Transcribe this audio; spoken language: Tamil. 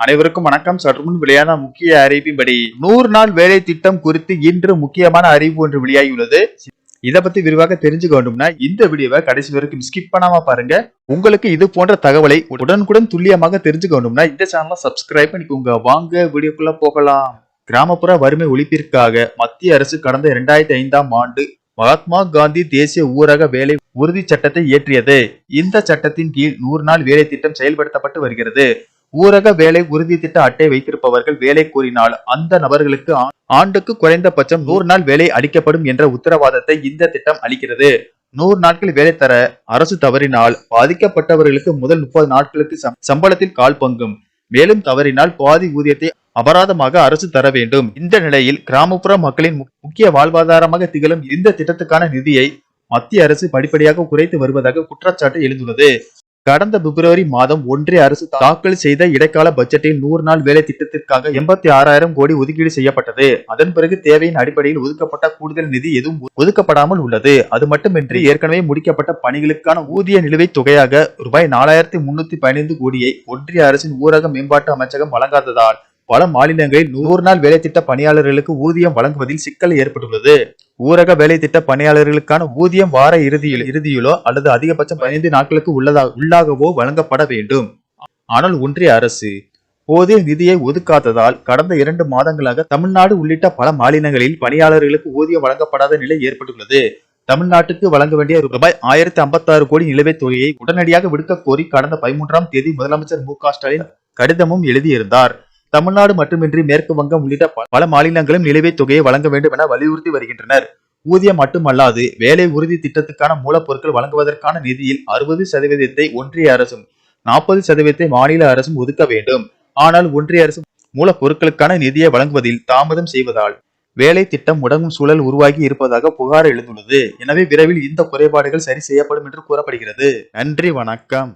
அனைவருக்கும் வணக்கம். சற்று முன் வெளியான முக்கிய அறிவிப்பின்படி நூறு நாள் வேலை திட்டம் குறித்து இன்று முக்கியமான அறிவிப்பு ஒன்று வெளியாகியுள்ளது. இதை பத்தி விரிவாக தெரிஞ்சுக்க வேண்டும்னா இந்த வீடியோவை கடைசி வரைக்கும் ஸ்கிப் பண்ணாம பாருங்க. உங்களுக்கு இது போன்ற தகவலை உடனுக்குடன் துல்லியமாக தெரிஞ்சுக்க வேண்டும்னா இந்த சேனலை சப்ஸ்கிரைப் பண்ணிக்கோங்க. வாங்க வீடியோக்குள்ள போகலாம். கிராமப்புற வறுமை ஒழிப்பிற்காக மத்திய அரசு கடந்த இரண்டாயிரத்தி ஐந்தாம் ஆண்டு மகாத்மா காந்தி தேசிய ஊரக வேலை உறுதி சட்டத்தை இயற்றியது. இந்த சட்டத்தின் கீழ் நூறு நாள் வேலை திட்டம் செயல்படுத்தப்பட்டு வருகிறது. ஊரக வேலை உறுதி திட்ட அட்டை வைத்திருப்பவர்கள் வேலை கோரினால் அந்த நபர்களுக்கு ஆண்டுக்கு குறைந்தபட்சம் நூறு நாள் வேலை அளிக்கப்படும் என்ற உத்தரவாதத்தை இந்த திட்டம் அளிக்கிறது. நூறு நாட்கள் வேலை தர அரசு தவறினால் பாதிக்கப்பட்டவர்களுக்கு முதல் முப்பது நாட்களுக்கு சம்பளத்தில் கால் பங்கும். மேலும் தவறினால் பாதி ஊதியத்தை அபராதமாக அரசு தர வேண்டும். இந்த நிலையில் கிராமப்புற மக்களின் முக்கிய வாழ்வாதாரமாக திகழும் இந்த திட்டத்துக்கான நிதியை மத்திய அரசு படிப்படியாக குறைத்து வருவதாக குற்றச்சாட்டு எழுந்துள்ளது. கடந்த பிப்ரவரி மாதம் ஒன்றிய அரசு தாக்கல் செய்த இடைக்கால பட்ஜெட்டில் நூறு நாள் வேலை திட்டத்திற்காக எண்பத்தி ஆறாயிரம் கோடி ஒதுக்கீடு செய்யப்பட்டது. அதன் பிறகு தேவையின் அடிப்படையில் ஒதுக்கப்பட்ட கூடுதல் நிதி எதுவும் ஒதுக்கப்படாமல் உள்ளது. அது மட்டுமின்றி ஏற்கனவே முடிக்கப்பட்ட பணிகளுக்கான ஊதிய நிலுவைத் தொகையாக ரூபாய் நாலாயிரத்தி முன்னூத்தி பதினைந்து கோடியை ஒன்றிய அரசின் ஊரக மேம்பாட்டு அமைச்சகம் வழங்காததால் பல மாநிலங்களில் நூறு நாள் வேலை திட்ட பணியாளர்களுக்கு ஊதியம் வழங்குவதில் சிக்கல் ஏற்பட்டுள்ளது. ஊரக வேலை திட்ட பணியாளர்களுக்கான ஊதியம் வார இறுதியில் இறுதியிலோ அல்லது அதிகபட்சம் பதினைந்து நாட்களுக்கு உள்ளதா உள்ளாகவோ வழங்கப்பட வேண்டும். ஆனால் ஒன்றிய அரசு போதிய நிதியை ஒதுக்காததால் கடந்த இரண்டு மாதங்களாக தமிழ்நாடு உள்ளிட்ட பல மாநிலங்களில் பணியாளர்களுக்கு ஊதியம் வழங்கப்படாத நிலை ஏற்பட்டுள்ளது. தமிழ்நாட்டுக்கு வழங்க வேண்டிய ரூபாய் ஆயிரத்தி ஐம்பத்தாறு கோடி நிலுவைத் தொகையை உடனடியாக விடுக்க கோரி கடந்த பதிமூன்றாம் தேதி முதலமைச்சர் மு க ஸ்டாலின் கடிதமும் எழுதியிருந்தார். தமிழ்நாடு மட்டுமின்றி மேற்கு வங்கம் உள்ளிட்ட பல மாநிலங்களும் நிலுவைத் தொகையை வழங்க வேண்டும் என வலியுறுத்தி வருகின்றனர். ஊதியம் மட்டுமல்லாது வேலை உறுதி திட்டத்துக்கான மூலப்பொருட்கள் வழங்குவதற்கான நிதியில் அறுபது சதவீதத்தை ஒன்றிய அரசும் நாற்பது சதவீதத்தை மாநில அரசும் ஒதுக்க வேண்டும். ஆனால் ஒன்றிய அரசு மூலப்பொருட்களுக்கான நிதியை வழங்குவதில் தாமதம் செய்வதால் வேலை திட்டம் முடங்கும் சூழல் உருவாகி இருப்பதாக புகார் எழுந்துள்ளது. எனவே விரைவில் இந்த குறைபாடுகள் சரி செய்யப்படும் என்று கூறப்படுகிறது. நன்றி வணக்கம்.